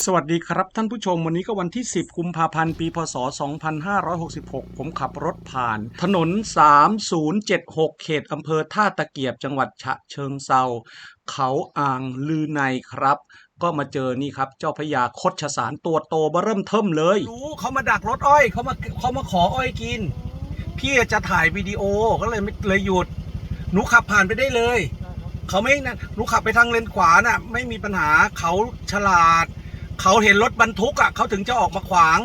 สวัสดีครับท่านผู้ชมวันนี้ก็วันที่ 10 กุมภาพันธ์ ปีพศ 2566 ผมขับรถผ่าน ถนน 3076 เขตอำเภอท่าตะเกียบจังหวัดฉะเชิงเซาเขาอ่างลือในครับ ก็มาเจอนี่ครับ เจ้าพญาคดชสารตัวโตเบอเริ่มเทิมเลย รู้เขามาดักรถอ้อยเขามาเขามาขออ้อยกิน พี่จะถ่ายวิดีโอก็เลยไม่เลยหยุด หนูขับผ่านไปได้เลย เขาไม่นะหนูขับไปทางเลนขวาน่ะ ไม่มีปัญหาเขาฉลาด เขาเห็นรถบรรทุกอะเขาถึงจะออกมาขวาง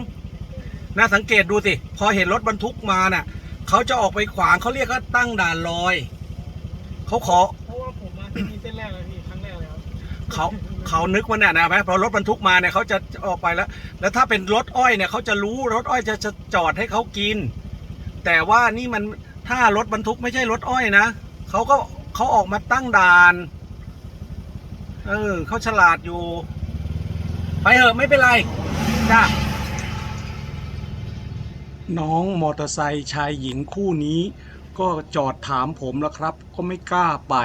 นะสังเกตดูสิพอเห็นรถบรรทุกมาน่ะเขาจะออกไปขวางเขาเรียกว่าตั้งด่านลอยเขาขอเพราะว่าผมมาที่นี่เส้นแรกเลยพี่ครั้งแรกเลยครับเขาเขานึกว่าเนี่ยนะไหมพอรถบรรทุกมาเนี่ยเขาจะออกไปแล้ว แล้วถ้าเป็นรถอ้อยเนี่ยเขาจะรู้รถอ้อยจะจะจอดให้เขากิน แต่ว่านี่มันถ้ารถบรรทุกไม่ใช่รถอ้อยนะเขาก็เขาออกมาตั้งด่าน เออเขาฉลาดอยู่ ไปเถอะไม่เป็นไรจ้าน้องมอเตอร์ไซค์ชายหญิงคู่นี้ ก็จอดถามผมแล้วครับ ก็ไม่กล้าไป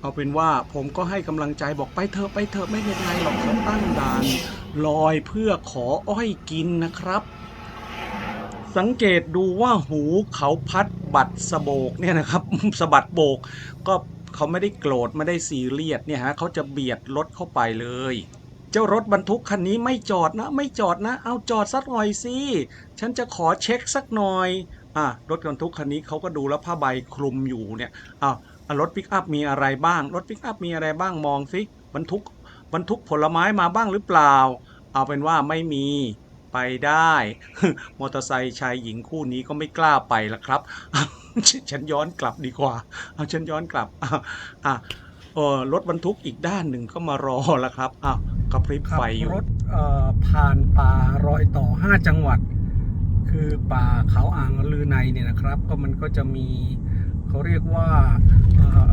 เอาเป็นว่าผมก็ให้กำลังใจบอกไปเถอะไปเถอะไม่เป็นไรหรอกเขาตั้งด่านลอยเพื่อขออ้อยกินนะครับ สังเกตดูว่าหูเขาพัดบัดสะโบกเนี่ยนะครับสะบัดโบก ก็เขาไม่ได้โกรธไม่ได้ซีเรียสเนี่ยฮะเขาจะเบียดรถเข้าไปเลย เจ้ารถบรรทุกคันนี้ไม่จอดนะ ไม่จอดนะ เอาจอดสักหน่อยสิฉันจะขอเช็คสักหน่อยอะรถบรรทุกคันนี้เขาก็ดูแล้วผ้าใบคลุมอยู่เนี่ยอ้าวอะรถปิกอัพมีอะไรบ้าง รถปิกอัพมีอะไรบ้างมองสิบรรทุกบรรทุกผลไม้มาบ้างหรือเปล่า เอาเป็นว่าไม่มีไปได้ มอเตอร์ไซค์ชายหญิงคู่นี้ก็ไม่กล้าไปละครับ ฉันย้อนกลับดีกว่า เอาฉันย้อนกลับอะเออรถบรรทุกอีกด้านหนึ่งก็มารอล้วครับอ้าว กระพริบไฟอยู่ รถเอ่อผ่านป่ารอยต่อ 5 จังหวัด คือป่าเขาอ่างลือในเนี่ยนะครับ ก็มันก็จะมีเขาเรียกว่าเอ่อ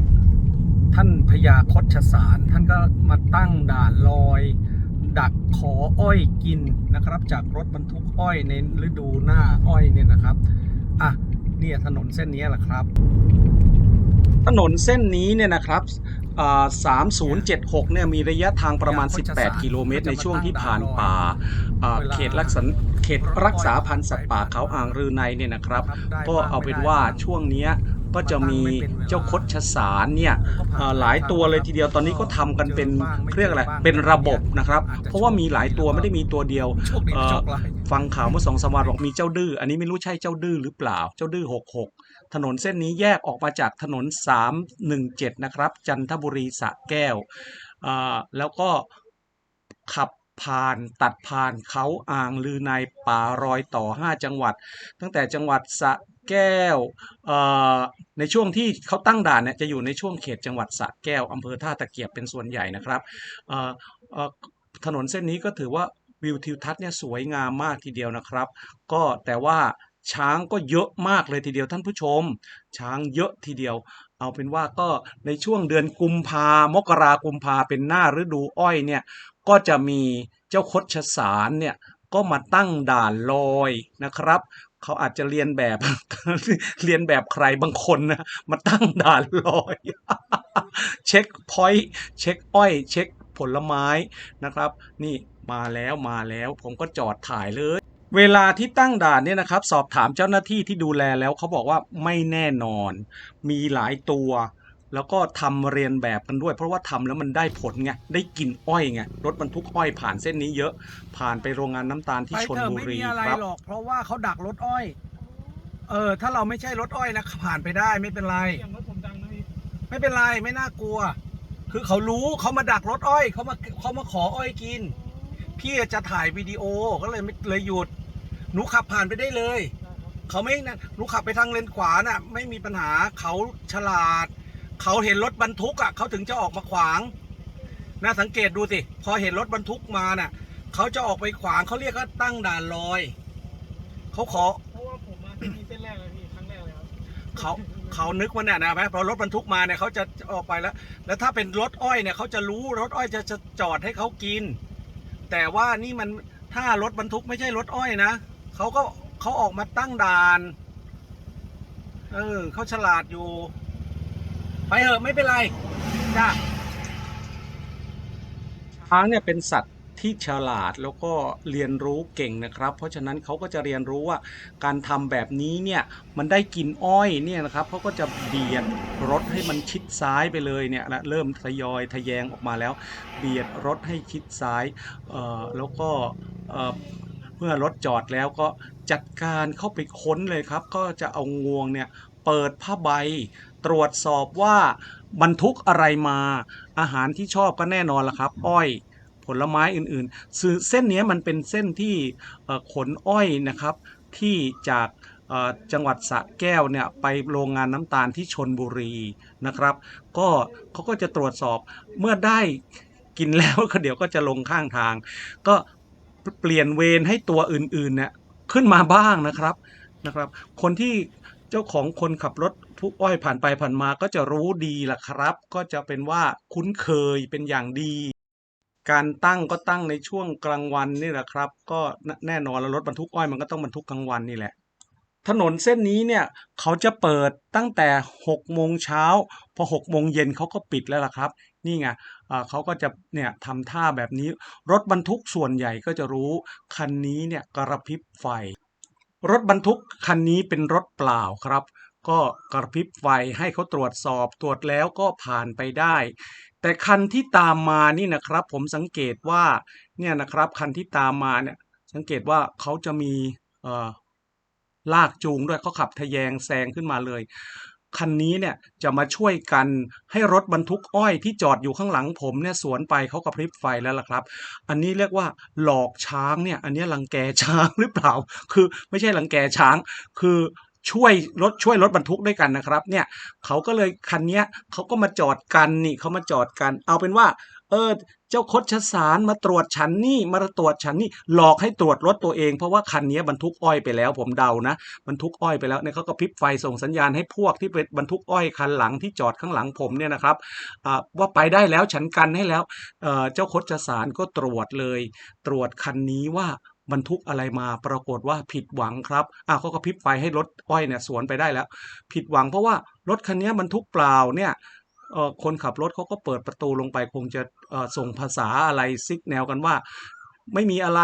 ท่านพญาคดชสาร ท่านก็มาตั้งด่านลอย ดักขออ้อยกินนะครับ จากรถบรรทุกอ้อยในฤดูหน้าอ้อยเนี่ยนะครับอะเนี่ยถนนเส้นนี้แหละครับ ถนนเส้นนี้เนี่ยนะครับอ่า 3076 เนี่ยมีระยะทางประมาณ 18 กิโลเมตร ในช่วงที่ผ่านป่าอ่าเขตรักษาเขตรักษาพันธุ์สัตว์ป่าเขาอ่างรือในเนี่ยนะครับ ก็เอาเป็นว่าช่วงเนี้ยก็จะมีเจ้าคดชสารเนี่ยเอ่อหลายตัวเลยทีเดียวตอนนี้ก็ทำกันเป็นเรียกอะไรเป็นระบบนะครับ เพราะว่ามีหลายตัวไม่ได้มีตัวเดียวเอ่อฟังข่าวเมื่อสองสามวันบอกมีเจ้าดื้ออันนี้ไม่รู้ใช่เจ้าดื้อหรือเปล่าเจ้าดื้อ66 ถนนเส้นนี้แยกออกมาจากถนน 317 นะครับ จันทบุรีสะแก้ว แล้วก็ขับผ่านตัดผ่านเขาอ่างลือในป่ารอยต่อ 5 จังหวัด ตั้งแต่จังหวัดสะแก้วในช่วงที่เขาตั้งด่านเนี่ยจะอยู่ในช่วงเขตจังหวัดสะแก้วอำเภอท่าตะเกียบเป็นส่วนใหญ่นะครับถนนเส้นนี้ก็ถือว่าวิวทิวทัศน์เนี่ยสวยงามมากทีเดียวนะครับ ก็แต่ว่า ช้างก็เยอะมากเลยทีเดียวท่านผู้ชม ช้างเยอะทีเดียว เอาเป็นว่าก็ในช่วงเดือนกุมภามกรากุมภาเป็นหน้าฤดูอ้อยเนี่ยก็จะมีเจ้าคดชสารเนี่ยก็มาตั้งด่านลอยนะครับเขาอาจจะเรียนแบบเรียนแบบใครบางคนนะมาตั้งด่านลอย เช็คพอยต์เช็คอ้อย เช็คผลไม้นะครับ นี่มาแล้วมาแล้วผมก็จอดถ่ายเลย เวลาที่ตั้งด่านเนี่ยนะครับ สอบถามเจ้าหน้าที่ที่ดูแลแล้วเขาบอกว่าไม่แน่นอน มีหลายตัว แล้วก็ทำเรียนแบบกันด้วย เพราะว่าทำแล้วมันได้ผลไงได้กลินอ้อยไงรถบรรทุกอ้อยผ่านเส้นนี้เยอะ ผ่านไปโรงงานน้ำตาลที่ไปชนเถอะบุไม่รีมีอะไรครับหรอกเพราะว่าเขาดักรถอ้อย เออ ถ้าเราไม่ใช่รถอ้อยนะผ่านไปได้ไม่เป็นไรเสียงรถผมดังนะพี่ไม่เป็นไรไม่น่ากลัว คือเขารู้เขามาดักรถอ้อยเขามาเขามาขออ้อยกินพี่จะถ่ายวิดีโอก็เลยไม่เลยหยุด หนูขับผ่านไปได้เลย เขาไม่นะหนูขับไปทางเลนขวาน่ะ ไม่มีปัญหาเขาฉลาด เขาเห็นรถบรรทุกอะเขาถึงจะออกมาขวางนะสังเกตดูสิพอเห็นรถบรรทุกมาน่ะเขาจะออกไปขวางเขาเรียกว่าตั้งด่านลอยเขาขอเพราะว่าผมมาที่นี่เส้นแรกเลยพี่ครั้งแรกเลยครับเขาเขานึกว่าเนี่ยนะไหมพอรถบรรทุกมาเนี่ยเขาจะออกไปแล้ว แล้วถ้าเป็นรถอ้อยเนี่ยเขาจะรู้รถอ้อยจะจะจอดให้เขากิน แต่ว่านี่มันถ้ารถบรรทุกไม่ใช่รถอ้อยนะ เขาก็เขาออกมาตั้งด่าน เออเขาฉลาดอยู่ ไปเถอะไม่เป็นไรจ้าช้างเนี่ยเป็นสัตว์ที่ฉลาดแล้วก็เรียนรู้เก่งนะครับ เพราะฉะนั้นเขาก็จะเรียนรู้ว่าการทำแบบนี้เนี่ยมันได้กินอ้อยเนี่ยนะครับเขาก็จะเบียดรถให้มันชิดซ้ายไปเลยเนี่ยนะเริ่มทยอยทะแยงออกมาแล้ว เบียดรถให้ชิดซ้ายเอ่อแล้วก็ เมื่อรถจอดแล้วก็จัดการเข้าไปค้นเลยครับ ก็จะเอางวงเนี่ยเปิดผ้าใบ ตรวจสอบว่าบรรทุกอะไรมา อาหารที่ชอบก็แน่นอนละครับ อ้อยผลไม้อื่นๆซึ่งเส้นนี้มันเป็นเส้นที่ขนอ้อยนะครับที่จากจังหวัดสระแก้วเนี่ยไปโรงงานน้ำตาลที่ชนบุรีนะครับ ก็เขาก็จะตรวจสอบเมื่อได้กินแล้วก็เดี๋ยวก็จะลงข้างทาง ก็ เปลี่ยนเวรให้ตัวอื่นๆเนี่ยขึ้นมาบ้างนะครับนะครับ คนที่เจ้าของคนขับรถทุกอ้อยผ่านไปผ่านมาก็จะรู้ดีล่ะครับ ก็จะเป็นว่าคุ้นเคยเป็นอย่างดี การตั้งก็ตั้งในช่วงกลางวันนี่แหละครับ ก็แน่นอนแล้วรถบรรทุกอ้อยมันก็ต้องบรรทุกกลางวันนี่แหละ ถนนเส้นนี้เนี่ยเขาจะเปิดตั้งแต่6โมงเช้าพอ6โมงเย็นเขาก็ปิดแล้วล่ะครับ นี่ไงเขาก็จะเนี่ยทำท่าแบบนี้ รถบรรทุกส่วนใหญ่ก็จะรู้ คันนี้เนี่ยกระพริบไฟ รถบรรทุกคันนี้เป็นรถเปล่าครับ ก็กระพริบไฟให้เขาตรวจสอบตรวจแล้วก็ผ่านไปได้ แต่คันที่ตามมานี่นะครับ ผมสังเกตว่าเนี่ยนะครับคันที่ตามมาเนี่ยสังเกตว่าเขาจะมี ลากจูงด้วยเขาขับทะแยงแซงขึ้นมาเลย คันนี้เนี่ยจะมาช่วยกันให้รถบรรทุกอ้อยที่จอดอยู่ข้างหลังผมเนี่ยสวนไปเขากระพริบไฟแล้วล่ะครับ อันนี้เรียกว่าหลอกช้างเนี่ย อันนี้รังแกช้างหรือเปล่า คือไม่ใช่รังแกช้าง คือ ช่วยรถช่วยรถบรรทุกด้วยกันนะครับ เนี่ยเขาก็เลยคันนี้เขาก็มาจอดกันนี่เขามาจอดกัน เอาเป็นว่าเออเจ้าคดชสารมาตรวจฉันนี่มาตรวจฉันนี่หลอกให้ตรวจรถตัวเองเพราะว่าคันนี้บรรทุกอ้อยไปแล้ว ผมเดานะบรรทุกอ้อยไปแล้วเนี่ยเขาก็พิบไฟส่งสัญญาณให้พวกที่เป็นบรรทุกอ้อยคันหลังที่จอดข้างหลังผมเนี่ยนะครับว่าไปได้แล้วฉันกันให้แล้วเออเจ้าคดชสารก็ตรวจเลย ตรวจคันนี้ว่า บรรทุกอะไรมาปรากฏว่าผิดหวังครับอ่าเขาก็พิบไฟให้รถอ้อยเนี่ยสวนไปได้แล้ว ผิดหวังเพราะว่ารถคันนี้บรรทุกเปล่าเนี่ยเออคนขับรถเขาก็เปิดประตูลงไปคงจะส่งภาษาอะไรซิกแนวกันว่า ไม่มีอะไร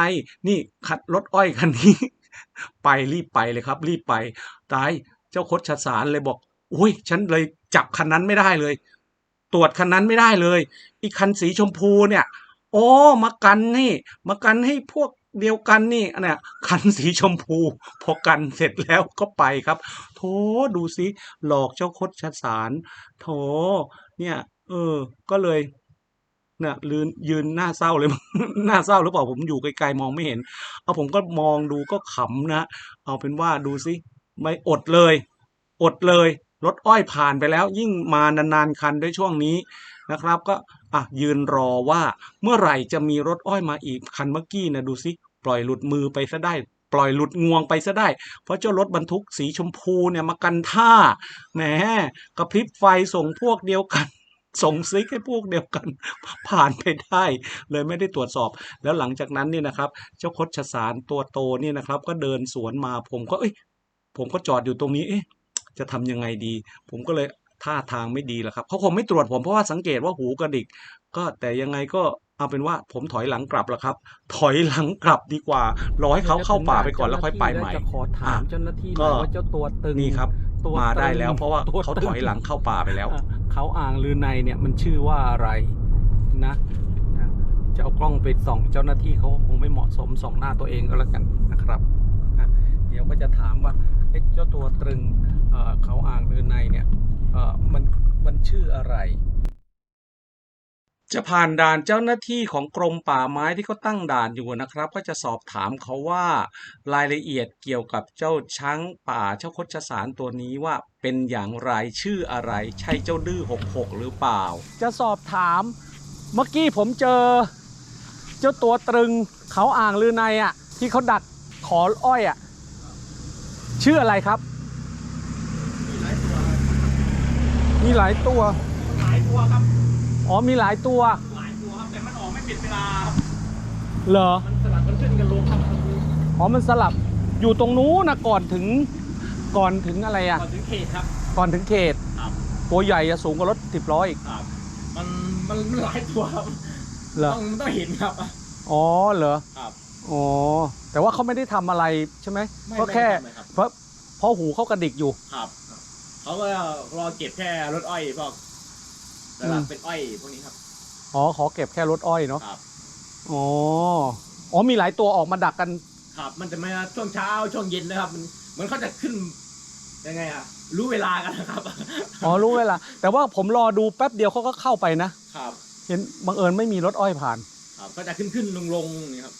นี่ขัดรถอ้อยคันนี้ ไปรีบไปเลยครับ รีบไปตายเจ้าคดชสารเลยบอกอุ้ยฉันเลยจับคันนั้นไม่ได้เลย ตรวจคันนั้นไม่ได้เลย อีกคันสีชมพูเนี่ย โอ้มากันนี่มากันให้พวก เดียวกันนี่เนี่ยคันสีชมพู พอกันเสร็จแล้วก็ไปครับ โถดูสิหลอกเจ้าคดชสารโถเนี่ย เออ ก็เลยเนี่ยลืนยืนหน้าเศร้าเลย หน้าเศร้าหรือเปล่าผมอยู่ไกลๆมองไม่เห็น เอาผมก็มองดูก็ขำนะเอาเป็นว่าดูสิไม่อดเลย อดเลยรถอ้อยผ่านไปแล้ว ยิ่งมานานๆคันด้วยช่วงนี้นะครับ ก็ อะยืนรอว่าเมื่อไหร่จะมีรถอ้อยมาอีกคันเมื่อกี้นะดูสิปล่อยหลุดมือไปซะได้ปล่อยหลุดงวงไปซะได้ เพราะเจ้ารถบรรทุกสีชมพูเนี่ยมากันท่าแหมกระพริบไฟส่งพวกเดียวกัน ส่งซิกให้พวกเดียวกัน ผ่านไปได้ เลยไม่ได้ตรวจสอบ แล้วหลังจากนั้นนี่นะครับ เจ้าคดชสารตัวโตนี่นะครับ ก็เดินสวนมาผมก็เอ้ยผมก็จอดอยู่ตรงนี้เอ๊ะจะทำยังไงดี ผมก็เลย ท่าทางไม่ดีแล้วครับเขาคงไม่ตรวจผมเพราะว่าสังเกตว่าหูกระดิก ก็แต่ยังไงก็เอาเป็นว่าผมถอยหลังกลับแล้วครับ ถอยหลังกลับดีกว่ารอให้เขาเข้าป่าไปก่อนแล้วค่อยไปใหม่จะขอถามเจ้าหน้าที่หก็น่อยว่าเจ้าตัวตึงนี่ครับตัวมาได้ตึงแล้วเพราะว่าตัวเขาตึงถอยหลังเข้าป่าไปแล้วอะเขาอ่างลือในเนี่ยมันชื่อว่าอะไรนะนะจะเอากล้องไปส่องเจ้าหน้าที่เขาก็คงไม่เหมาะสมส่องหน้าตัวเองก็แล้วกันนะครับอะเดี๋ยวก็จะถามว่าเอ๊ะเจ้าตัวตรึงเอ่อเขาอ่างลือในเนี่ยเอ่อ มันมันชื่ออะไร จะผ่านด่านเจ้าหน้าที่ของกรมป่าไม้ที่เขาตั้งด่านอยู่นะครับ ก็จะสอบถามเขาว่ารายละเอียดเกี่ยวกับเจ้าช้างป่าเจ้าคดชสารตัวนี้ว่าเป็นอย่างไรชื่ออะไร ใช่เจ้าดื้อหกหกหรือเปล่า จะสอบถาม เมื่อกี้ผมเจอ เจ้าตัวตรึงเขาอ่างลือในอะ ที่เขาดักขออ้อยอะ ชื่ออะไรครับ มีหลายตัว หลายตัวครับ อ๋อมีหลายตัว หลายตัวครับแต่มันออกไม่เป็นเวลาครับเหรอ มันสลับกันขึ้นกันลงครับอ๋อมันสลับอยู่ตรงนู้นนะก่อนถึงก่อนถึงอะไรอะ ก่อนถึงเขตครับ ก่อนถึงเขต ครับ ตัวใหญ่จะสูงกว่ารถสิบล้ออีก ครับมันมันหลายตัวครับเหรอ ต้องต้องเห็นครับออ๋อเหรอ ครับ อ๋อ แต่ว่าเขาไม่ได้ทำอะไรใช่ไหมก็แค่ไม่ได้ทำอะไรครับ เพราะเพราะหูเขากระดิกอยู่ ครับ เขาก็รอเก็บแค่รถอ้อยพวกตลาดเป็นอ้อยพวกนี้ครับ อ๋อขอเก็บแค่รถอ้อยเนาะครับ อ๋ออ๋อมีหลายตัวออกมาดักกัน ครับ มันจะมาช่วงเช้าช่วงเย็นนะครับ มันเหมือนเขาจะขึ้นยังไงอะรู้เวลากันนะครับ อ๋อรู้เวลาแต่ว่าผมรอดูแป๊บเดียวเขาก็เข้าไปนะ ครับ เห็นบังเอิญไม่มีรถอ้อยผ่าน ครับ ก็จะขึ้นขึ้นลงลงนี่ครับ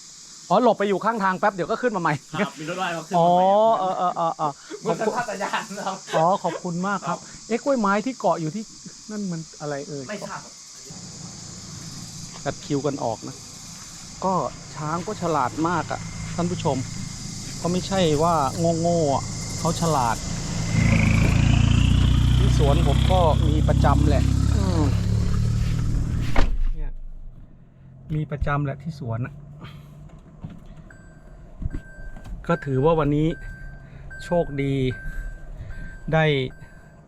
อ๋อหลบไปอยู่ข้างทางแป๊บเดี๋ยวก็ขึ้นมาใหม่ ครับมีรถอ้อยเขาขึ้นอ๋อมาใหม่เออเออเออเออเหมือนสัญชาตญาณนะครับ อ๋อขอบคุณมากครับ เอ๊ะกล้วยไม้ที่เกาะอยู่ที่นั่นมันอะไรเอ่ย ไม่ทราบครับกัดคิวกันออกนะ ก็ช้างก็ฉลาดมากอะ่ะ ท่านผู้ชม ก็ไม่ใช่ว่าโง่ๆอะเขาฉลาด ที่สวนผมก็มีประจำแหละอืมเนี่ยมีประจำแหละที่สวนอะ ก็ถือว่าวันนี้โชคดี ได้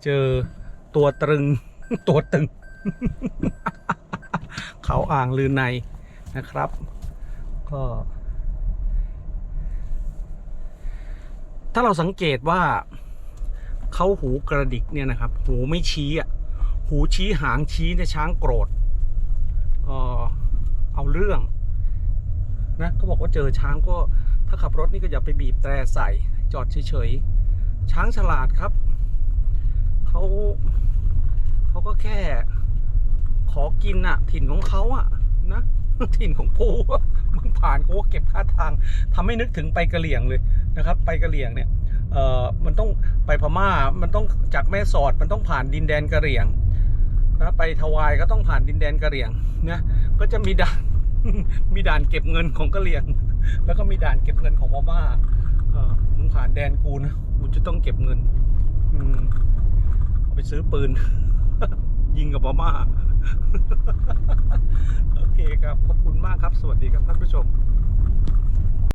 เจอตัวตรึง ตัวตึง เขาอ่างลือในนะครับ ก็ ถ้าเราสังเกตว่าเขาหูกระดิกเนี่ยนะครับ หูไม่ชี้อะ หูชี้หางชี้เนี่ยช้างโกรธเออเอาเรื่อง นะเขาบอกว่าเจอช้างก็ ถ้าขับรถนี่ก็อย่าไปบีบแตรใส่จอดเฉยๆ ช้างฉลาดครับ เขาเขาก็แค่ ขอกินน่ะถิ่นของเขาอะนะ ถิ่นของปูมึงผ่านกูเก็บค่าทางทำให้นึกถึงไปกระเหลี่ยงเลยนะครับ ไปกระเหลี่ยงเนี่ยเอ่อมันต้องไปพม่า มันต้องจากแม่สอด มันต้องผ่านดินแดนกระเหรี่ยงนะไปทวายก็ต้องผ่านดินแดนกระเหรี่ยงนะ ก็จะมีด่าน มีด่านเก็บเงินของกระเหรี่ยง แล้วก็มีด่านเก็บเงินของพม่าเออมึงผ่านแดนกูนะ กูจะต้องเก็บเงิน อืมเอาไปซื้อปืน ยิงกับพม่า โอเคครับ ขอบคุณมากครับ สวัสดีครับท่านผู้ชม